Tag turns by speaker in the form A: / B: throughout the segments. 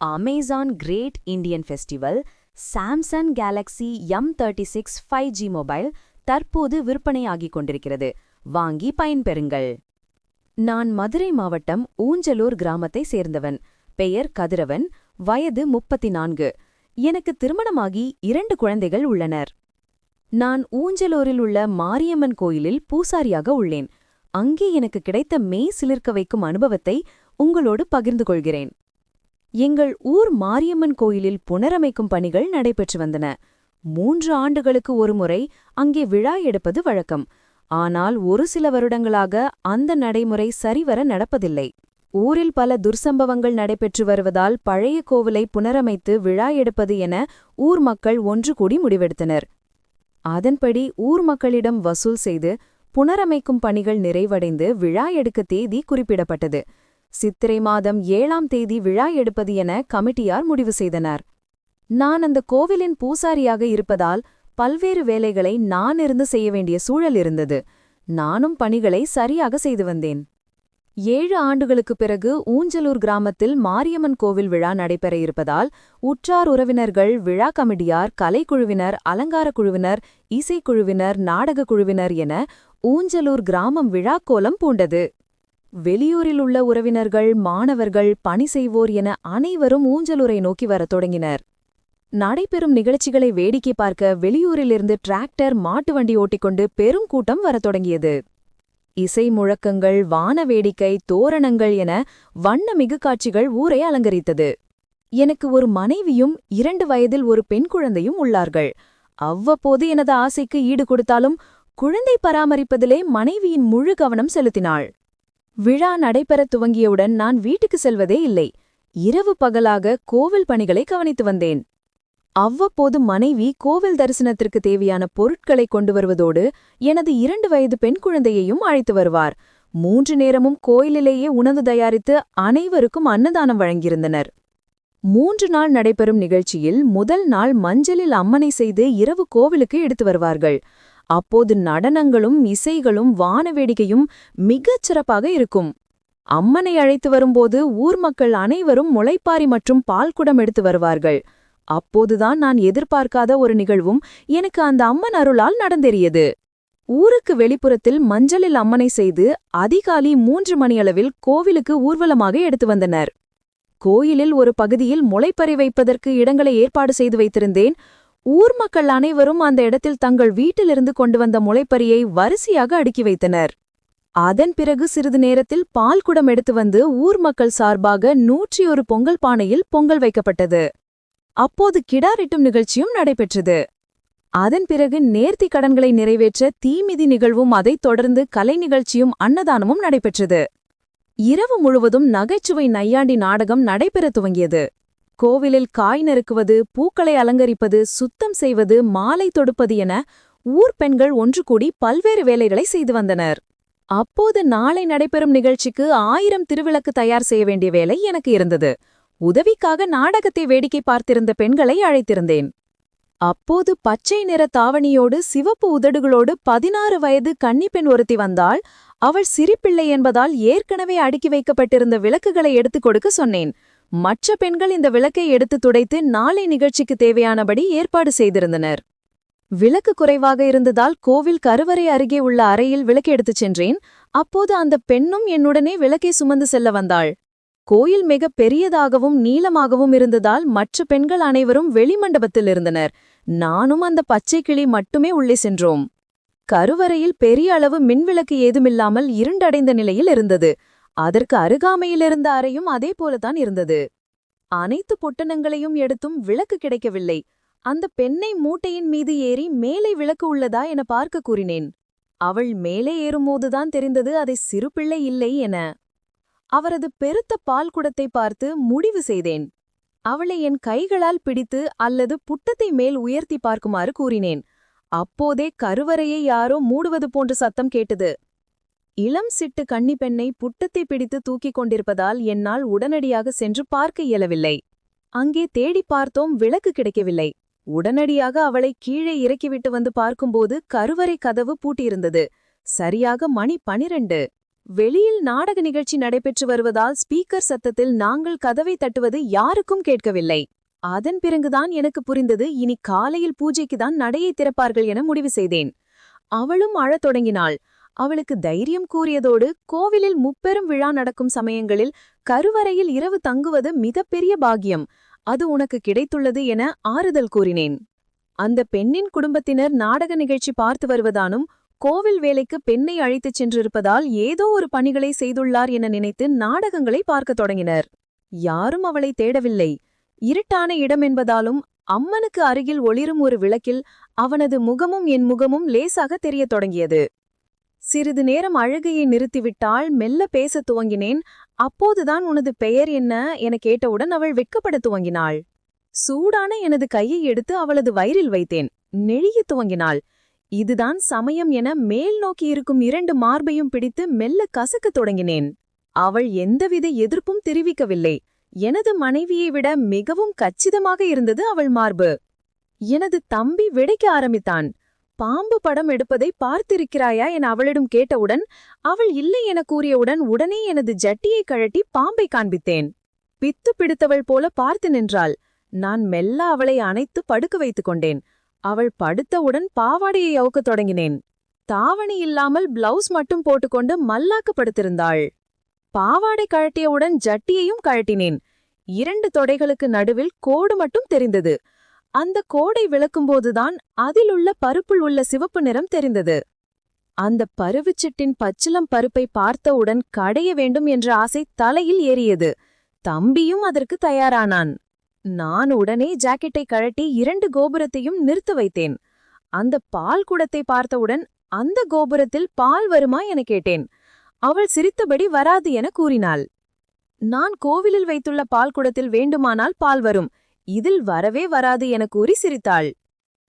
A: Amazon great Indian festival Samsung Galaxy M thirty six five G mobile தற்போது விற்பனையாகிக் கொண்டிருக்கிறது. வாங்கி பயன்பெறுங்கள். நான் மதுரை மாவட்டம் ஊஞ்சலூர் கிராமத்தை சேர்ந்தவன். பெயர் கதிரவன் வயது முப்பத்தி நான்கு எனக்கு திருமணமாகி இரண்டு குழந்தைகள் உள்ளனர். நான் ஊஞ்சலூரில் உள்ள மாரியம்மன் கோயிலில் பூசாரியாக உள்ளேன். அங்கே எனக்கு கிடைத்த மெய் சிலிர்க்க வைக்கும் அனுபவத்தை உங்களோடு பகிர்ந்து கொள்கிறேன். எங்கள் ஊர் மாரியம்மன் கோயிலில் புனரமைக்கும் பணிகள் நடைபெற்று வந்தன. மூன்று ஆண்டுகளுக்கு ஒருமுறை அங்கே விழா எடுப்பது வழக்கம். ஆனால் ஒரு சில வருடங்களாக அந்த நடைமுறை சரிவர நடப்பதில்லை. ஊரில் பல துர்சம்பவங்கள் நடைபெற்று வருவதால் பழைய கோவிலை புனரமைத்து விழா எடுப்பது என ஊர் மக்கள் ஒன்று கூடி முடிவெடுத்தனர். அதன்படி ஊர் மக்களிடம் வசூல் செய்து புனரமைக்கும் பணிகள் நிறைவடைந்து விழா எடுக்க தேதி குறிப்பிடப்பட்டது. சித்திரை மாதம் ஏழாம் தேதி விழா எடுப்பது என கமிட்டியார் முடிவு செய்தனர். நான் அந்த கோவிலின் பூசாரியாக இருப்பதால் பல்வேறு வேலைகளை நான் இருந்து செய்ய வேண்டிய சூழல் இருந்தது. நானும் பணிகளை சரியாக செய்து வந்தேன். ஏழு ஆண்டுகளுக்குப் பிறகு ஊஞ்சலூர் கிராமத்தில் மாரியம்மன் கோவில் விழா நடைபெற இருப்பதால் உற்றார் உறவினர்கள் விழா கமிட்டியார் கலைக்குழுவினர் அலங்காரக் குழுவினர் இசைக்குழுவினர் நாடகக் குழுவினர் என ஊஞ்சலூர் கிராமம் விழாக்கோலம் பூண்டது. வெளியூரில் உள்ள உறவினர்கள் மாணவர்கள் பணி செய்வோர் என அனைவரும் ஊஞ்சலுரை நோக்கி வரத் தொடங்கினர். நடைபெறும் நிகழ்ச்சிகளை வேடிக்கை பார்க்க வெளியூரிலிருந்து டிராக்டர் மாட்டு வண்டி ஓட்டிக்கொண்டு பெரும் கூட்டம் வரத் தொடங்கியது. இசை முழக்கங்கள் வான வேடிக்கை தோரணங்கள் என வண்ணமிகு காட்சிகள் ஊரை அலங்கரித்தது. எனக்கு ஒரு மனைவியும் இரண்டு வயதில் ஒரு பெண் குழந்தையும் உள்ளார்கள். அவ்வப்போது எனது ஆசைக்கு ஈடு கொடுத்தாலும் குழந்தை பராமரிப்பதிலே மனைவியின் முழு கவனம் செலுத்தினாள். விழா நடைபெறத் துவங்கியவுடன் நான் வீட்டுக்கு செல்வதே இல்லை. இரவு பகலாக கோவில் பணிகளை கவனித்து வந்தேன். அவ்வப்போது மனைவி கோவில் தரிசனத்திற்கு தேவையான பொருட்களை கொண்டு வருவதோடு எனது இரண்டு வயது பெண் குழந்தையையும் அழைத்து வருவார். மூன்று நேரமும் கோயிலிலேயே உணவு தயாரித்து அனைவருக்கும் அன்னதானம் வழங்கியிருந்தனர். மூன்று நாள் நடைபெறும் நிகழ்ச்சியில் முதல் நாள் மஞ்சளில் அம்மனை செய்து இரவு கோவிலுக்கு எடுத்து வருவார்கள். அப்போது நடனங்களும் இசைகளும் வானவேடிக்கையும் மிகச் சிறப்பாக இருக்கும். அம்மனை அழைத்து வரும்போது ஊர் மக்கள் அனைவரும் முளைப்பாரி மற்றும் பால்குடம் எடுத்து வருவார்கள். அப்போதுதான் நான் எதிர்பார்க்காத ஒரு நிகழ்வும் எனக்கு அந்த அம்மன் அருளால் நடந்தேறியது. ஊருக்கு வெளிப்புறத்தில் மஞ்சளில் அம்மனை செய்து அதிகாலை மூன்று மணியளவில் கோவிலுக்கு ஊர்வலமாக எடுத்து வந்தனர். கோயிலில் ஒரு பகுதியில் முளைப்பறி வைப்பதற்கு இடங்களை ஏற்பாடு செய்து வைத்திருந்தேன். ஊர் மக்கள் அனைவரும் அந்த இடத்தில் தங்கள் வீட்டிலிருந்து கொண்டு வந்த முளைப்பரியை வரிசையாக அடுக்கி வைத்தனர். அதன் பிறகு சிறிது நேரத்தில் பால் குடம் எடுத்து வந்து ஊர் மக்கள் சார்பாக நூற்றி ஒரு பொங்கல் பானையில் பொங்கல் வைக்கப்பட்டது. அப்போது கிடாரிட்டும் நிகழ்ச்சியும் நடைபெற்றது. அதன் பிறகு நேர்த்தி கடன்களை நிறைவேற்ற தீமிதி நிகழ்வும் அதைத் தொடர்ந்து கலை நிகழ்ச்சியும் அன்னதானமும் நடைபெற்றது. இரவு முழுவதும் நகைச்சுவை நையாண்டி நாடகம் நடைபெற துவங்கியது. கோவிலில் காய் நறுக்குவது பூக்களை அலங்கரிப்பது சுத்தம் செய்வது மாலை தொடுப்பது என ஊர் பெண்கள் ஒன்று கூடி பல்வேறு வேலைகளை செய்து வந்தனர். அப்போது நாளை நடைபெறும் நிகழ்ச்சிக்கு ஆயிரம் திருவிளக்கு தயார் செய்ய வேண்டிய வேலை எனக்கு இருந்தது. உதவிக்காக நாடகத்தை வேடிக்கை பார்த்திருந்த பெண்களை அழைத்திருந்தேன். அப்போது பச்சை நிற தாவணியோடு சிவப்பு உதடுகளோடு பதினாறு வயது கன்னிப்பெண் ஒருத்தி வந்தாள். அவள் சிரிப்பிள்ளை என்பதால் ஏற்கனவே அடுக்கி வைக்கப்பட்டிருந்த விளக்குகளை எடுத்துக் கொடுக்க சொன்னேன். மற்ற பெண்கள் இந்த விளக்கை எடுத்து துடைத்து நாளை நிகழ்ச்சிக்கு தேவையானபடி ஏற்பாடு செய்திருந்தனர். விளக்கு குறைவாக இருந்ததால் கோவில் கருவறை அருகே உள்ள அறையில் விளக்கு எடுத்துச் சென்றேன். அப்போது அந்த பெண்ணும் என்னுடனே விளக்கை சுமந்து செல்ல வந்தாள். கோயில் மிக பெரியதாகவும் நீளமாகவும் இருந்ததால் மற்ற பெண்கள் அனைவரும் வெளிமண்டபத்தில் இருந்தனர். நானும் அந்த பச்சை கிளி மட்டுமே உள்ளே சென்றோம். கருவறையில் பெரிய அளவு மின்விளக்கு ஏதுமில்லாமல் இருண்டடைந்த நிலையில் இருந்தது. அதற்கு அருகாமையிலிருந்த அறையும் அதே போலத்தான் இருந்தது. அனைத்து பொட்டணங்களையும் எடுத்தும் விளக்கு கிடைக்கவில்லை. அந்த பெண்ணை மூட்டையின் மீது ஏறி மேலே விளக்கு உள்ளதா என பார்க்க கூறினேன். அவள் மேலே ஏறும்போதுதான் தெரிந்தது அதை சிறுபிள்ளை இல்லை என. அவரது பெருத்த பால் குடத்தை பார்த்து முடிவு செய்தேன். அவளை என் கைகளால் பிடித்து அல்லது புட்டத்தை மேல் உயர்த்தி பார்க்குமாறு கூறினேன். அப்போதே கருவறையை யாரோ மூடுவது போன்ற சத்தம் கேட்டது. இளம் சிட்டு கன்னி பெண்ணை புட்டத்தை பிடித்து தூக்கிக் கொண்டிருப்பதால் என்னால் உடனடியாக சென்று பார்க்க இயலவில்லை. அங்கே தேடிப் பார்த்தோம் விளக்கு கிடைக்கவில்லை. உடனடியாக அவளை கீழே இறக்கிவிட்டு வந்து பார்க்கும்போது கருவறை கதவு பூட்டியிருந்தது. சரியாக மணி பனிரெண்டு.
B: வெளியில் நாடக நிகழ்ச்சி நடைபெற்று வருவதால் ஸ்பீக்கர் சத்தத்தில் நாங்கள் கதவை தட்டுவது யாருக்கும் கேட்கவில்லை. அதன் பிறகுதான் எனக்கு புரிந்தது இனி காலையில் பூஜைக்குதான் நடையை திறப்பார்கள் என முடிவு செய்தேன். அவளும் அழத் தொடங்கினாள். அவளுக்கு தைரியம் கூறியதோடு கோவிலில் முப்பெரும் விழா நடக்கும் சமயங்களில் கருவறையில் இரவு தங்குவது மிகப்பெரிய பாக்கியம். அது உனக்கு கிடைத்துள்ளது என ஆறுதல் கூறினேன். அந்த பெண்ணின் குடும்பத்தினர் நாடக நிகழ்ச்சி பார்த்து வருவதானும் கோவில் வேலைக்கு பெண்ணை அழைத்துச் சென்றிருப்பதால் ஏதோ ஒரு பணிகளை செய்துள்ளார் என நினைத்து நாடகங்களை பார்க்கத் தொடங்கினர். யாரும் அவளை தேடவில்லை. இருட்டான இடம் என்பதாலும் அம்மனுக்கு அருகில் ஒளிரும் ஒரு விளக்கில் அவனது முகமும் என் முகமும் லேசாக தெரியத் தொடங்கியது. சிறிது நேரம் அழுகையை நிறுத்திவிட்டால் மெல்ல பேசத் துவங்கினேன். அப்போதுதான் உனது பெயர் என்ன? என கேட்டவுடன் அவள் வெட்கப்படத் துவங்கினாள். சூடான எனது கையை எடுத்து அவளது வயிறில் வைத்தேன். நெழியத் துவங்கினாள். இதுதான் சமயம் என மேல் நோக்கி இருக்கும் இரண்டு மார்பையும் பிடித்து மெல்ல கசக்கத் தொடங்கினேன். அவள் எந்தவித எதிர்ப்பும் தெரிவிக்கவில்லை. எனது மனைவியை விட மிகவும் கச்சிதமாக இருந்தது அவள் மார்பு. எனது தம்பி விடைக்க ஆரம்பித்தான். பாம்பு படம் எடுப்பதை பார்த்திருக்கிறாயா என அவளிடம் கேட்டவுடன் அவள் இல்லை என கூறியவுடன் உடனே எனது ஜட்டியை கழட்டி பாம்பை காண்பித்தேன். பித்து பிடித்தவள் போல பார்த்து நின்றாள். நான் மெல்ல அவளை அணைத்து படுக்க வைத்துக் கொண்டேன். அவள் படுத்தவுடன் பாவாடையை அவுக்கத் தொடங்கினேன். தாவணி இல்லாமல் பிளவுஸ் மட்டும் போட்டுக்கொண்டு மல்லாக்க படுத்திருந்தாள் பாவாடை கழட்டியவுடன் ஜட்டியையும் கழட்டினேன். இரண்டு தொடைகளுக்கு நடுவில் கோடு மட்டும் தெரிந்தது. அந்த கோடை விளக்கும்போதுதான் அதிலுள்ள பருப்புள் உள்ள சிவப்பு நிறம் தெரிந்தது. அந்த பருவுச்சிட்டின் பச்சிலம் பருப்பை பார்த்தவுடன் கடைய வேண்டும் என்ற ஆசை தலையில் ஏறியது. தம்பியும் அதற்கு தயாரானான். நான் உடனே ஜாக்கெட்டை கழட்டி இரண்டு கோபுரத்தையும் நிறுத்த வைத்தேன். அந்த பால் குடத்தை பார்த்தவுடன் அந்த கோபுரத்தில் பால் வருமா என கேட்டேன். அவள் சிரித்தபடி வராது என கூறினாள். நான் கோவிலில் வைத்துள்ள பால் குடத்தில் வேண்டுமானால் பால் வரும். இதில் வரவே வராது என கூறி சிரித்தாள்.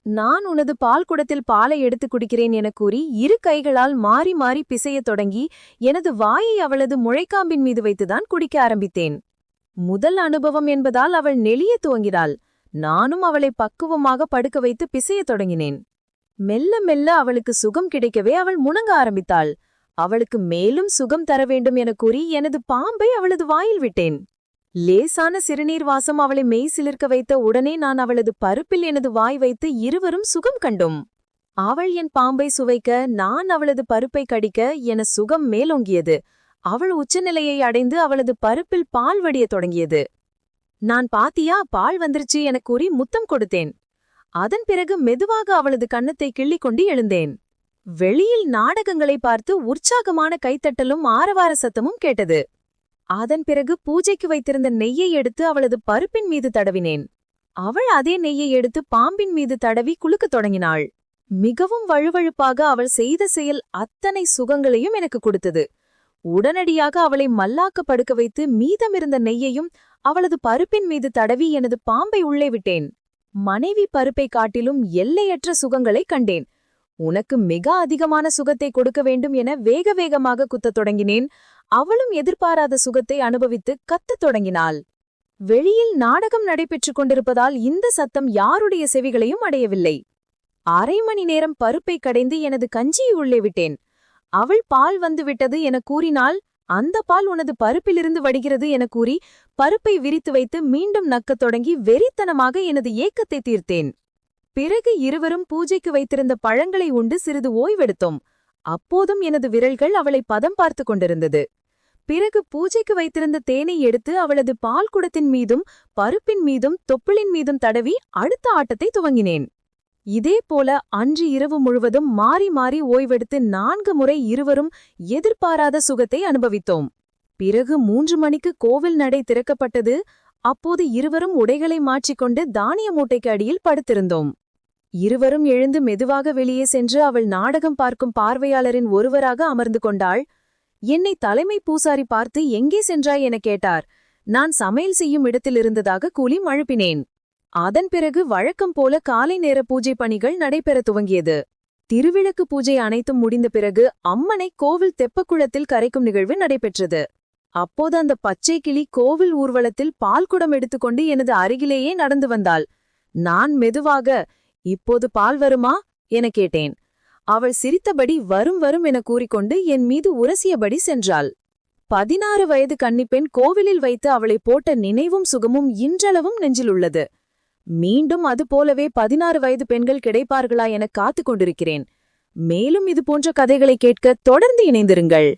B: நான் உனது பால் குடத்தில் பாலை எடுத்துக் குடிக்கிறேன் என கூறி இரு கைகளால் மாறி மாறி பிசையத் தொடங்கி எனது வாயை அவளது முழைக்காம்பின் மீது வைத்துதான் குடிக்க ஆரம்பித்தேன். முதல் அனுபவம் என்பதால் அவள் நெளிய துவங்கினாள். நானும் அவளை பக்குவமாக படுக்க வைத்து பிசையத் தொடங்கினேன். மெல்ல மெல்ல அவளுக்கு சுகம் கிடைக்கவே அவள் முணங்க ஆரம்பித்தாள். அவளுக்கு மேலும் சுகம் தர வேண்டும் என கூறி எனது பாம்பை அவளது வாயில் விட்டேன். லேசான சிறுநீர் வாசம் அவளை மெய் சிலிர்க்க வைத்த உடனே நான் அவளது பருப்பில் எனது வாய் வைத்து இருவரும் சுகம் கண்டோம். அவள் என் பாம்பை சுவைக்க நான் அவளது பருப்பை கடிக்க என சுகம் மேலோங்கியது. அவள் உச்சநிலையை அடைந்து அவளது பருப்பில் பால் வடியத் தொடங்கியது. நான் பாத்தியா பால் வந்துருச்சு எனக் கூறி முத்தம் கொடுத்தேன். அதன் பிறகு மெதுவாக அவளது கன்னத்தை கிள்ளிக் கொண்டு எழுந்தேன். வெளியில் நாடகங்களை பார்த்து உற்சாகமான கைத்தட்டலும் ஆரவார சத்தமும் கேட்டது. அதன் பிறகு பூஜைக்கு வைத்திருந்த நெய்யை எடுத்து அவளது பருப்பின் மீது தடவினேன். அவள் அதே நெய்யை எடுத்து பாம்பின் மீது தடவி குலுக்கத் தொடங்கினாள். மிகவும் வழுவழுப்பாக அவள் செய்த செயல் அத்தனை சுகங்களையும் எனக்கு கொடுத்தது. உடனடியாக அவளை மல்லாக்க படுக்க வைத்து மீதமிருந்த நெய்யையும் அவளது பருப்பின் மீது தடவி எனது பாம்பை உள்ளே விட்டேன். மனைவி பருப்பை காட்டிலும் எல்லையற்ற சுகங்களை கண்டேன். உனக்கு மிக அதிகமான சுகத்தை கொடுக்க வேண்டும் என வேக வேகமாக குத்தத் தொடங்கினேன். அவளும் எதிர்பாராத சுகத்தை அனுபவித்து கத்தத் தொடங்கினாள். வெளியில் நாடகம் நடைபெற்றுக் கொண்டிருப்பதால் இந்த சத்தம் யாருடைய செவிகளையும் அடையவில்லை. அரை மணி நேரம் பருப்பை கடைந்து எனது கஞ்சியை உள்ளே விட்டேன். அவள் பால் வந்துவிட்டது என கூறினால் அந்த பால் உனது பருப்பிலிருந்து வடிகிறது என கூறி பருப்பை விரித்து வைத்து மீண்டும் நக்கத் தொடங்கி வெறித்தனமாக எனது ஏக்கத்தை தீர்த்தேன். பிறகு இருவரும் பூஜைக்கு வைத்திருந்த பழங்களை உண்டு சிறிது ஓய்வெடுத்தோம். அப்போதும் எனது விரல்கள் அவளை பதம் பார்த்து கொண்டிருந்தது. பிறகு பூஜைக்கு வைத்திருந்த தேனை எடுத்து அவளது பால் குடத்தின் மீதும் பருப்பின் மீதும் தொப்புளின் மீதும் தடவி அடுத்த ஆட்டத்தை துவங்கினேன். இதேபோல அன்று இரவு முழுவதும் மாறி மாறி ஓய்வெடுத்து நான்கு முறை இருவரும் எதிர்பாராத சுகத்தை அனுபவித்தோம். பிறகு மூன்று மணிக்கு கோவில் நடை திறக்கப்பட்டது. அப்போது இருவரும் உடைகளை மாற்றிக்கொண்டு தானிய மூட்டைக்கு அடியில் படுத்திருந்தோம். இருவரும் எழுந்து மெதுவாக வெளியே சென்று அவள் நாடகம் பார்க்கும் பார்வையாளரின் ஒருவராக அமர்ந்து கொண்டாள். என்னை தலைமை பூசாரி பார்த்து எங்கே சென்றாய்? என கேட்டார். நான் சமையல் செய்யும் இடத்தில் இருந்ததாக கூலி மழுப்பினேன். அதன் பிறகு வழக்கம் போல காலை நேர பூஜை பணிகள் நடைபெற துவங்கியது. திருவிளக்கு பூஜை அனைத்தும் முடிந்த பிறகு அம்மனை கோவில் தெப்பக்குளத்தில் கரைக்கும் நிகழ்வு நடைபெற்றது. அப்போது அந்த பச்சை கிளி கோவில் ஊர்வலத்தில் பால்குடம் எடுத்துக்கொண்டு எனது அருகிலேயே நடந்து வந்தாள். நான் மெதுவாக இப்போது பால் வருமா? என கேட்டேன். அவள் சிரித்தபடி வரும் வரும் என கூறிக்கொண்டு என் மீது உரசியபடி சென்றாள். பதினாறு வயது கன்னிப்பெண் கோவிலில் வைத்து அவளை போட்ட நினைவும் சுகமும் இன்றளவும் நெஞ்சில் உள்ளது மீண்டும் அது போலவே பதினாறு வயது பெண்கள் கிடைப்பார்களா என காத்துக் கொண்டிருக்கிறேன். மேலும் இது போன்ற கதைகளை கேட்க தொடர்ந்து இணைந்திருங்கள்.